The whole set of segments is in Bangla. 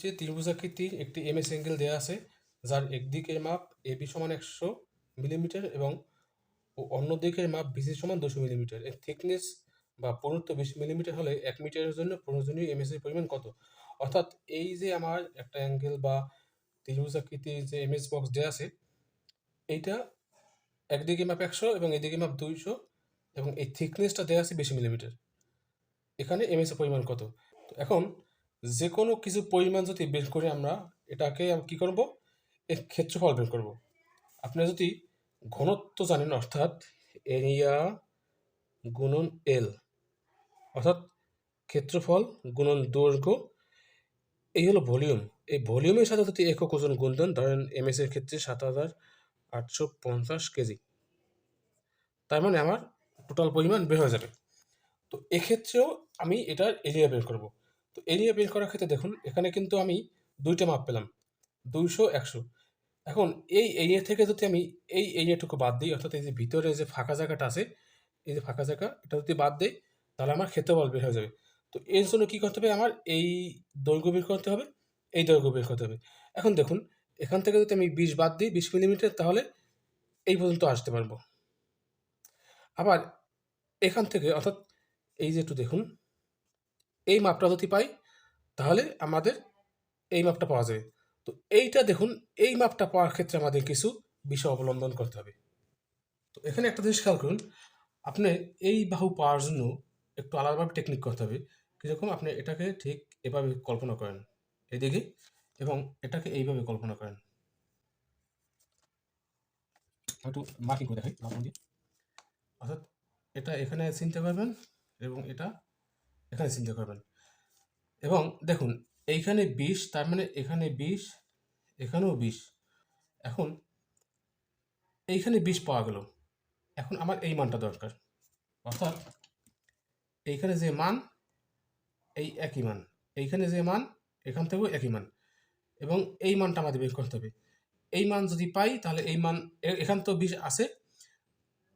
যে ত্রিভুজাকৃতির একটি এমএস অ্যাঙ্গেল দেওয়া আছে, যার একদিকের মাপ এবি সমান একশো মিলিমিটার এবং অন্য দিকের মাপ বিসি সমান দুশো মিলিমিটার এর থিকনেস বা পুরুত্ব বিশ মিলিমিটার হলে এক মিটারের জন্য প্রয়োজনীয় এমএস এর পরিমাণ কত? অর্থাৎ এই যে আমার একটা অ্যাঙ্গেল বা ত্রিভুজাকৃতির যে এমএস বক্স দেওয়া আছে, এইটা একদিকে মাপ একশো এবং এদিকে মাপ দুইশো এবং এই থিকনেসটা দেওয়া আছে বিশ মিলিমিটার এখানে এমএস এর পরিমাণ কত? এখন যে কোনো কিছু পরিমাণ যদি বের করে আমরা এটাকে কি করব? এর ক্ষেত্রফল বের করব। আপনারা যদি ঘনত্ব জানেন, অর্থাৎ এরিয়া গুণন এল অর্থাৎ ক্ষেত্রফল গুণন দৈর্ঘ্য, এই হলো ভলিউম। এই ভলিউমের সাথে যদি একক ওজন গুণ দেন, ধরেন এমএস এর ক্ষেত্রে সাত হাজার আটশো পঞ্চাশ কেজি। তার মানে আমার টোটাল পরিমাণ বের হয়ে যাবে। তো এক্ষেত্রেও আমি এটার এরিয়া বের করব। তো এরিয়া বের করার ক্ষেত্রে দেখুন, এখানে কিন্তু আমি দুইটা মাপ পেলাম, দুইশো, একশো। এখন এই এরিয়া থেকে যদি আমি এই এরিয়াটুকু বাদ দিই, অর্থাৎ এই যে ভিতরে যে ফাঁকা জায়গাটা আছে, এই যে ফাঁকা জায়গা, এটা যদি বাদ দিই, তাহলে আমার ক্ষেত্রফল বের হয়ে যাবে। তো এর জন্য কী করতে হবে? আমার এই দৈর্ঘ্য বের করতে হবে, এই দৈর্ঘ্য বের করতে হবে। এখন দেখুন, এখান থেকে যদি আমি বিশ বাদ দিই, বিশ মিলিমিটার তাহলে এই পর্যন্ত আসতে পারব। আবার এখান থেকে, অর্থাৎ এই যে একটু দেখুন এই মাপটা যদি পাই, তাহলে আমাদের এই মাপটা পাওয়া যাবে। তো এইটা দেখুন, এই মাপটা পাওয়ার ক্ষেত্রে আমাদের কিছু বিষয় অবলম্বন করতে হবে। তো এখানে একটা জিনিস খেয়াল করুন, আপনি এই বাহু পাওয়ার জন্য একটু আলাদাভাবে টেকনিক করতে হবে। কীরকম? আপনি এটাকে ঠিক এভাবে কল্পনা করেন। এদিকে এবং এটাকে এইভাবে কল্পনা করেন। একটু মার্কিং করে দেখাই অর্থাৎ এটা এখানে চিন্তা করবেন এবং এটা এখানে চিন্তা করবেন। এবং দেখুন, এইখানে বিশ, তার মানে এখানে বিশ, এখানেও বিশ। এখন এইখানে বিশ পাওয়া গেল। এখন আমার এই মানটা দরকার। অর্থাৎ এইখানে যে মান, এই একই মান। এইখানে যে মান, এখান থেকেও একই মান। এবং এই মানটা আমাদের বের করতে হবে। এই মান যদি পাই, তাহলে এই মান এখান তো বিশ আছে।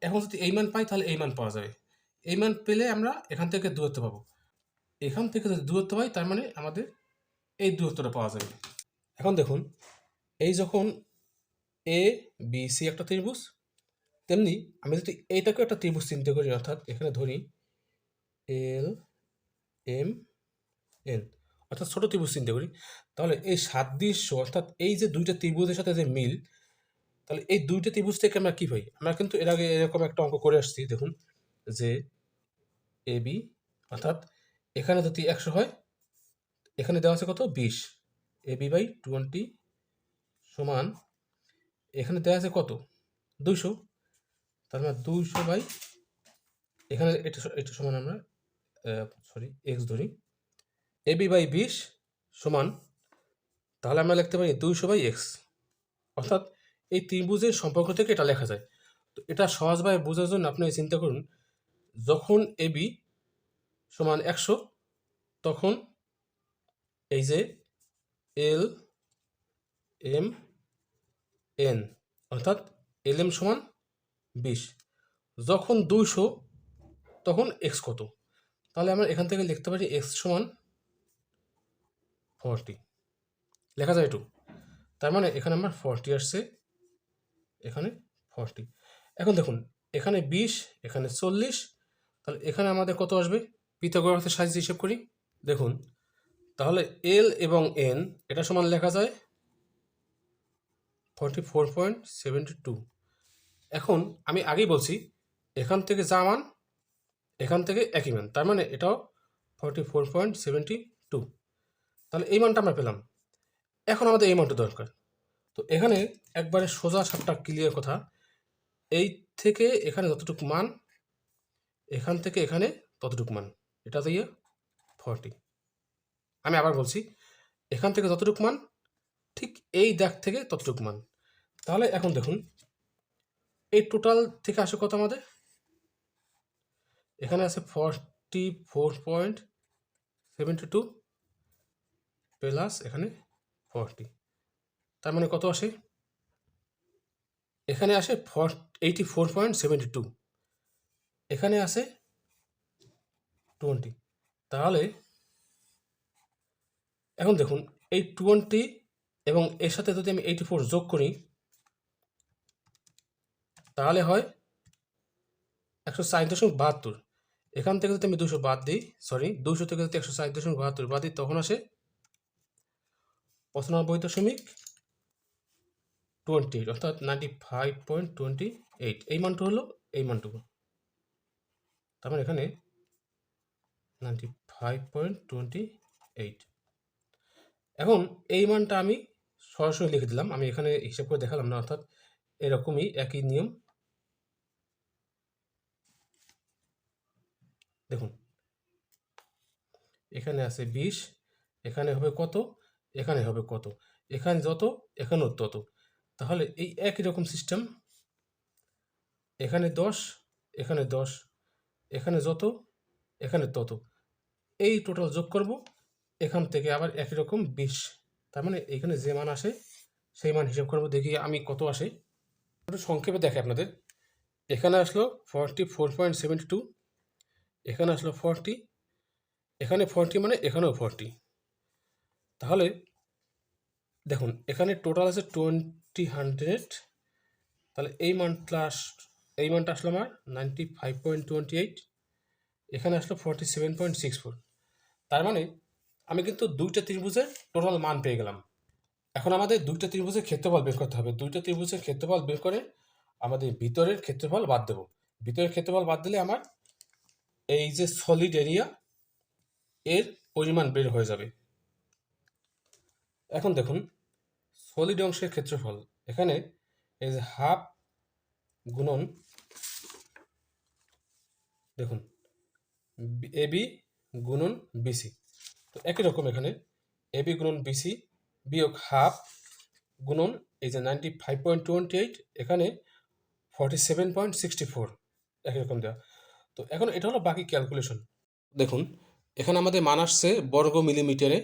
এখন যদি এই মান পাই, তাহলে এই মান পাওয়া যাবে। এই মান পেলে আমরা এখান থেকে দূরত্ব পাবো। এখান থেকে যদি দূরত্ব পাই, তার মানে আমাদের এই দূরত্বটা পাওয়া যাবে। এখন দেখুন, এই যখন এ বি সি একটা ত্রিভুজ, তেমনি আমি যদি এইটাকেও একটা ত্রিভুজ চিন্তা করি, অর্থাৎ এখানে ধরি এল এম এন অর্থাৎ ছোট ত্রিভুজ চিন্তা করি, তাহলে এই সাদৃশ্য অর্থাৎ এই যে দুইটা ত্রিভুজের সাথে যে মিল, তাহলে এই দুইটা ত্রিভুজ থেকে আমরা কী পাই? আমরা কিন্তু এর আগে এরকম একটা অঙ্ক করে আসছি, দেখুন, যে এ বি অর্থাৎ এখানে যদি একশো হয়, এখানে দেওয়া আছে কত? বিশ। এ বি বাই টোয়েন্টি সমান, এখানে দেওয়া আছে কত? দুইশো। তার মানে দুইশো বাই, এখানে এটা এটা সমান আমরা সরি এক্স ধরি। এ বি বাই বিশ সমান, তাহলে আমরা লিখতে পারি দুইশো বাই এক্স অর্থাৎ এই ত্রিভুজের সম্পর্ক থেকে এটা লেখা যায়। তো এটা সহজভাবে বোঝার জন্য আপনি চিন্তা করুন, যখন এ বি সমান একশো, তখন এই যে এল এম এন, অর্থাৎ এল এম সমান বিশ। যখন দুইশো, তখন এক্স কত? তাহলে আমরা এখান থেকে লিখতে পারি এক্স সমান ফর্টি। লেখা যায় একটু তার মানে এখানে আমার ফর্টি আসছে, এখানে ফর্টি। এখন দেখুন, এখানে বিশ, এখানে চল্লিশ, তাহলে এখানে আমাদের কত আসবে? পিথাগোরাসের সাহায্যে হিসেব করি। দেখুন, তাহলে এল এবং এন এটা সমান লেখা যায় forty four point seventy two এখন আমি আগেই বলছি, এখান থেকে যা মান, এখান থেকে একই মান, তার মানে এটাও forty four point seventy two তাহলে এই মানটা আমরা পেলাম। এখন আমাদের এই মানটা দরকার। তো এখানে একবারে সোজা সাপটা ক্লিয়ার কথা, এই থেকে এখানে যতটুকু মান, এখান থেকে এখানে ততটুকু মান। এটা দিয়ে ফর্টি আমি আবার বলছি, এখান থেকে যতটুকু মান, ঠিক এই দাগ থেকে ততটুকু মান। তাহলে এখন দেখুন, এই টোটাল থেকে আসে কত আমাদের? এখানে আছে forty four point seventy two plus এখানে ফর্টি তার মানে কত আসে? এখানে আসে for eighty four point seventy two এখানে আসে টোয়েন্টি তাহলে এখন দেখুন, এই টোয়েন্টি এবং এর সাথে যদি আমি এইটি ফোর যোগ করি, তাহলে হয় একশো ষাট দশমিক বাহাত্তর। এখান থেকে যদি আমি দুশো বাদ দিই সরি দুশো থেকে যদি একশো ষাট দশমিক বাহাত্তর বাদ দিই, তখন আসে পঁচানব্বই দশমিক টোয়েন্টি এইট অর্থাৎ ninety five point twenty eight এই মানটা হলো এই মানটুকু। তার মানে এখানে ninety five point twenty eight এখন এই মানটা আমি সরাসরি লিখে দিলাম। আমি এখানে হিসাব করে দেখালাম না, অর্থাৎ এরকমই একই নিয়ম। দেখুন, এখানে আছে বিশ, এখানে হবে কত, এখানে হবে কত, এখানে যত, এখানেও তত। তাহলে এই একই রকম সিস্টেম এখানে দশ এখানে দশ, এখানে যত, এখানে তত। এই টোটাল যোগ করব। এখান থেকে আবার একই রকম বিশ। তার মানে এখানে যে মান আসে, সেই মান হিসাব করব, দেখি আমি কত আসে। একটু সংক্ষেপে দেখে আপনাদের। এখানে আসলো forty four point seventy two এখানে আসলো ফর্টি এখানে ফর্টি মানে এখানেও ফর্টি তাহলে দেখুন, এখানে টোটাল আছে টোয়েন্টি হান্ড্রেড তাহলে এই মানটা আস- এই মানটা আসলো আমার ninety five point twenty eight এখানে আসলো forty seven point six four তার মানে আমি কিন্তু দুইটা ত্রিভুজের টোটাল মান পেয়ে গেলাম। এখন আমাদের দুইটা ত্রিভুজের ক্ষেত্রফল বের করতে হবে। দুইটা ত্রিভুজের ক্ষেত্রফল বের করে আমাদের ভিতরের ক্ষেত্রফল বাদ দেবো। ভিতরের ক্ষেত্রফল বাদ দিলে আমার এই যে সলিড এরিয়া এর পরিমাণ বের হয়ে যাবে। এখন দেখুন সলিড অংশের ক্ষেত্রফল, এখানে এই যে হাফ গুণন, দেখুন এবি গুণন বিসি। তো একই রকম এখানে এবি গুণন বিসি বিয়োগ হাফ গুণন এই যে ninety five point twenty eight এখানে forty seven point sixty four একই রকম দেওয়া তো এখন এটা হলো বাকি ক্যালকুলেশন দেখুন, এখানে আমাদের মান আসছে বর্গ মিলিমিটারে,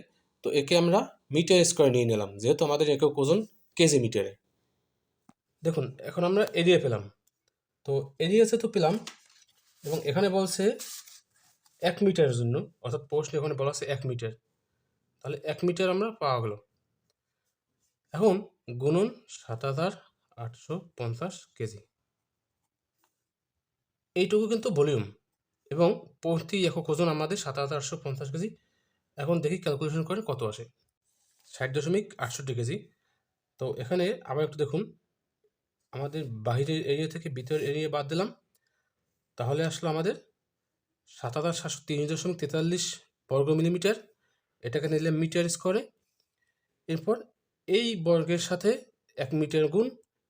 তো একে আমরা মিটার স্কোয়ার নিয়ে নিলাম, যেহেতু আমাদের একক ওজন কেজি মিটারে। দেখুন, এখন আমরা এরিয়া পেলাম। তো এরিয়া তো পেলাম, এবং এখানে বলছে এক মিটারের জন্য, অর্থাৎ প্রশ্ন এখানে বলা আছে এক মিটার। তাহলে এক মিটার আমরা পাওয়া গেল। এখন গুণন সাত হাজার আটশো পঞ্চাশ কেজি। এইটুকু কিন্তু ভলিউম। এবং প্রতি একক ওজন আমাদের সাত হাজার আটশো পঞ্চাশ কেজি। এখন দেখি ক্যালকুলেশন করে কত আসে। ষাট দশমিক আটষট্টি কেজি। তো এখানে আবার একটু দেখুন। আমাদের বাহিরের এরিয়া থেকে ভিতরের এরিয়া বাদ দিলাম। তাহলে আসলো আমাদের সাত হাজার সাতশো তিরিশ দশমিক তেতাল্লিশ বর্গ মিলিমিটার এটাকে নিলে মিটার স্কোয়ারে। এরপর এই বর্গের সাথে এক মিটার গুণ,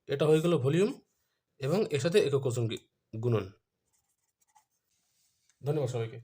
এটা হয়ে গেল ভলিউম, এবং এর সাথে একক ওজন গুণন। ধন্যবাদ সবাইকে।